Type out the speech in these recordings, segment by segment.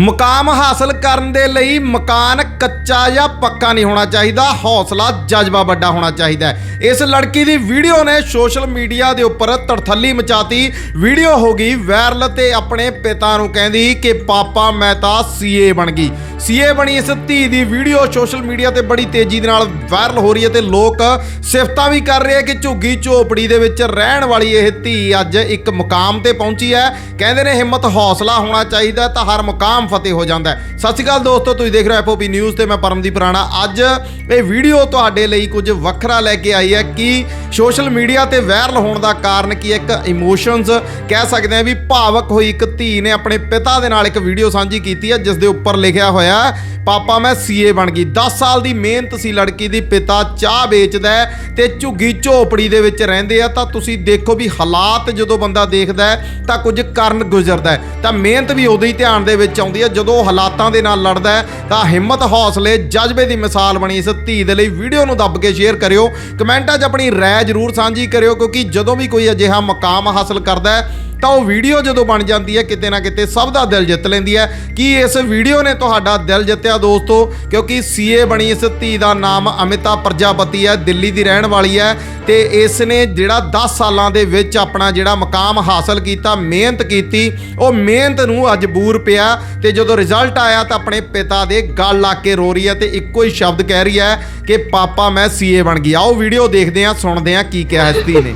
ਮੁਕਾਮ ਹਾਸਲ ਕਰਨ ਦੇ ਲਈ ਮਕਾਨ ਕੱਚਾ ਜਾਂ ਪੱਕਾ ਨਹੀਂ ਹੋਣਾ ਚਾਹੀਦਾ, ਹੌਸਲਾ ਜਜ਼ਬਾ ਵੱਡਾ ਹੋਣਾ ਚਾਹੀਦਾ ਇਸ ਲੜਕੀ ਦੀ ਵੀਡੀਓ ਨੇ ਸੋਸ਼ਲ ਮੀਡੀਆ ਦੇ ਉੱਪਰ ਤੜਥੱਲੀ ਮਚਾਤੀ। ਵੀਡੀਓ ਹੋ ਗਈ ਵਾਇਰਲ ਤੇ ਆਪਣੇ ਪਿਤਾ ਨੂੰ ਕਹਿੰਦੀ ਕਿ ਪਾਪਾ, ਮੈਂ ਤਾਂ ਸੀਏ ਬਣ ਗਈ। ਸੀਏ ਬਣੀ ਇਸ ਧੀ ਦੀ ਵੀਡੀਓ ਸੋਸ਼ਲ ਮੀਡੀਆ ਤੇ ਬੜੀ ਤੇਜ਼ੀ ਦੇ ਨਾਲ ਵਾਇਰਲ ਹੋ ਰਹੀ ਹੈ ਤੇ ਲੋਕ ਸਿਫਤਾਂ ਵੀ ਕਰ ਰਹੇ ਆ ਕਿ ਝੁੱਗੀ ਝੋਪੜੀ ਦੇ ਵਿੱਚ ਰਹਿਣ ਵਾਲੀ ਇਹ ਧੀ ਅੱਜ ਇੱਕ ਮੁਕਾਮ ਤੇ ਪਹੁੰਚੀ ਹੈ। ਕਹਿੰਦੇ ਨੇ ਹਿੰਮਤ, ਹੌਸਲਾ ਹੋਣਾ ਚਾਹੀਦਾ ਤਾਂ ਹਰ ਮੁਕਾਮ ਫਤਿਹ ਹੋ ਜਾਂਦਾ ਹੈ। ਸਤਿ ਸ਼੍ਰੀ ਅਕਾਲ ਦੋਸਤੋ, ਤੁਸੀਂ ਦੇਖ ਰਹੇ ਹੋ ਐਫਓਪੀ ਨਿਊਜ਼ ਤੇ ਮੈਂ ਪਰਮਦੀਪ ਰਾਣਾ। ਅੱਜ ਇਹ ਵੀਡੀਓ ਤੁਹਾਡੇ ਲਈ ਕੁਝ ਵੱਖਰਾ ਲੈ ਕੇ ਆਈ ਹੈ ਕਿ ਸੋਸ਼ਲ ਮੀਡੀਆ ਤੇ ਵਾਇਰਲ ਹੋਣ ਦਾ ਕਾਰਨ ਕੀ ਇੱਕ ਇਮੋਸ਼ਨਸ ਕਹਿ ਸਕਦੇ ਆ ਵੀ ਭਾਵਕ ਹੋਈ ਇੱਕ ਧੀ ਨੇ ਆਪਣੇ ਪਿਤਾ ਦੇ ਨਾਲ ਇੱਕ ਵੀਡੀਓ ਸਾਂਝੀ ਕੀਤੀ ਹੈ ਜਿਸ ਦੇ ਉੱਪਰ ਲਿਖਿਆ ਹੋਇਆ ਹੈ, ਪਾਪਾ ਮੈਂ ਸੀਏ ਬਣ ਗਈ। 10 ਸਾਲ ਦੀ ਮਿਹਨਤ ਸੀ ਲੜਕੀ ਦੀ। ਪਿਤਾ ਚਾਹ ਵੇਚਦਾ ਤੇ ਝੁੱਗੀ ਝੋਪੜੀ ਦੇ ਵਿੱਚ ਰਹਿੰਦੇ ਆ। ਤਾਂ ਤੁਸੀਂ ਦੇਖੋ ਵੀ ਹਾਲਾਤ ਜਦੋਂ ਬੰਦਾ ਦੇਖਦਾ ਤਾਂ ਕੁਝ ਕਰਨ ਗੁਜ਼ਰਦਾ ਤਾਂ ਮਿਹਨਤ ਵੀ ਉਦੋਂ ਹੀ ਧਿਆਨ ਦੇ ਵਿੱਚ ਆਉਂਦੀ ਹੈ। ਜਦੋਂ ਹਾਲਾਤਾਂ ਦੇ ਨਾਲ ਲੜਦਾ ਤਾਂ ਹਿੰਮਤ ਹੌਸਲੇ ਜਜ਼ਬੇ ਦੀ ਮਿਸਾਲ ਬਣੀ। ਇਸ ਧੀ ਦੇ ਲਈ ਵੀਡੀਓ ਨੂੰ ਦੱਬ ਕੇ ਸ਼ੇਅਰ ਕਰਿਓ। ਕਮੈਂਟਾਂ 'ਚ ਆਪਣੀ ਰਾਏ ਜ਼ਰੂਰ ਸਾਂਝੀ ਕਰਿਓ ਕਿਉਂਕਿ ਜਦੋਂ ਵੀ ਕੋਈ ਅਜਿਹਾ ਮਕਾਮ ਹਾਸਲ ਕਰਦਾ ਹੈ ਤਾਂ ਉਹ ਵੀਡੀਓ ਜਦੋਂ ਬਣ ਜਾਂਦੀ ਹੈ, ਕਿਤੇ ਨਾ ਕਿਤੇ ਸਭ ਦਾ ਦਿਲ ਜਿੱਤ ਲੈਂਦੀ ਹੈ। ਕੀ ਇਸ ਵੀਡੀਓ ਨੇ ਤੁਹਾਡਾ ਦਿਲ ਜਿੱਤਿਆ ਦੋਸਤੋ? ਕਿਉਂਕਿ ਸੀਏ ਬਣੀ ਇਸ ਧੀ ਦਾ ਨਾਮ ਅਮਿਤਾ ਪ੍ਰਜਾਪਤੀ ਹੈ, ਦਿੱਲੀ ਦੀ ਰਹਿਣ ਵਾਲੀ ਹੈ ਤੇ ਇਸ ਨੇ ਜਿਹੜਾ 10 ਸਾਲਾਂ ਦੇ ਵਿੱਚ ਆਪਣਾ ਜਿਹੜਾ ਮਕਾਮ ਹਾਸਲ ਕੀਤਾ, ਮਿਹਨਤ ਕੀਤੀ, ਉਹ ਮਿਹਨਤ ਨੂੰ ਅੱਜ ਬੂਰ ਪਿਆ ਤੇ ਜਦੋਂ ਰਿਜ਼ਲਟ ਆਇਆ ਤਾਂ ਆਪਣੇ ਪਿਤਾ ਦੇ ਗਲ ਲਾ ਕੇ ਰੋ ਰਹੀ ਹੈ ਤੇ ਇੱਕੋ ਹੀ ਸ਼ਬਦ ਕਹਿ ਰਹੀ ਹੈ ਕਿ, ਪਾਪਾ, ਮੈਂ ਸੀਏ ਬਣ ਗਈ ਆਓ ਵੀਡੀਓ ਦੇਖਦੇ ਹਾਂ, ਸੁਣਦੇ ਹਾਂ ਕੀ ਕਿਹਾ ਇਸ ਧੀ ਨੇ।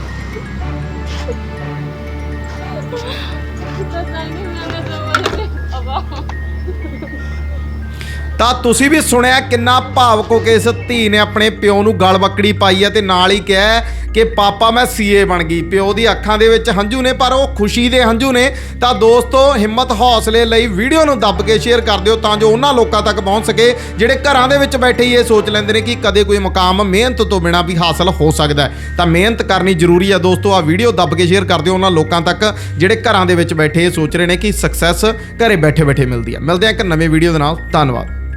ਪਤਾ ਨਹੀਂ ਮੈਂ ਤਾਂ ਬੋਲ ਅਬਾ ਤਾਂ ਤੁਸੀਂ ਵੀ ਸੁਣਿਆ ਕਿੰਨਾ ਭਾਵਕ ਹੋ ਕੇ ਇਸ ਧੀ ਨੇ ਆਪਣੇ ਪਿਓ ਨੂੰ ਗਲ ਬੱਕੜੀ ਪਾਈ ਹੈ ਤੇ ਨਾਲ ਹੀ ਕਿਹਾ ਕਿ ਪਾਪਾ ਮੈਂ ਸੀਏ ਬਣ ਗਈ। ਪਿਓ ਦੀ ਅੱਖਾਂ ਦੇ ਵਿੱਚ ਹੰਝੂ ਨੇ, ਪਰ ਉਹ ਖੁਸ਼ੀ ਦੇ ਹੰਝੂ ਨੇ। ਤਾਂ ਦੋਸਤੋ, ਹਿੰਮਤ ਹੌਸਲੇ ਲਈ ਵੀਡੀਓ ਨੂੰ ਦੱਬ ਕੇ ਸ਼ੇਅਰ ਕਰ ਦਿਓ ਤਾਂ ਜੋ ਉਹਨਾਂ ਲੋਕਾਂ ਤੱਕ ਪਹੁੰਚ ਸਕੇ ਜਿਹੜੇ ਘਰਾਂ ਦੇ ਵਿੱਚ ਬੈਠੇ ਹੀ ਇਹ ਸੋਚ ਲੈਂਦੇ ਨੇ ਕਿ ਕਦੇ ਕੋਈ ਮੁਕਾਮ ਮਿਹਨਤ ਤੋਂ ਬਿਨਾ ਵੀ ਹਾਸਲ ਹੋ ਸਕਦਾ ਹੈ। ਤਾਂ ਮਿਹਨਤ ਕਰਨੀ ਜ਼ਰੂਰੀ ਹੈ ਦੋਸਤੋ ਆ ਵੀਡੀਓ ਦੱਬ ਕੇ ਸ਼ੇਅਰ ਕਰ ਦਿਓ ਉਹਨਾਂ ਲੋਕਾਂ ਤੱਕ ਜਿਹੜੇ ਘਰਾਂ ਦੇ ਵਿੱਚ ਬੈਠੇ ਇਹ ਸੋਚ ਰਹੇ ਨੇ ਕਿ ਸਕਸੈਸ ਘਰੇ ਬੈਠੇ ਬੈਠੇ ਮਿਲਦੀ ਹੈ। ਮਿਲਦੇ ਹਾਂ ਇੱਕ ਨਵੇਂ ਵੀਡੀਓ ਦੇ ਨਾਲ। ਧੰਨਵਾਦ।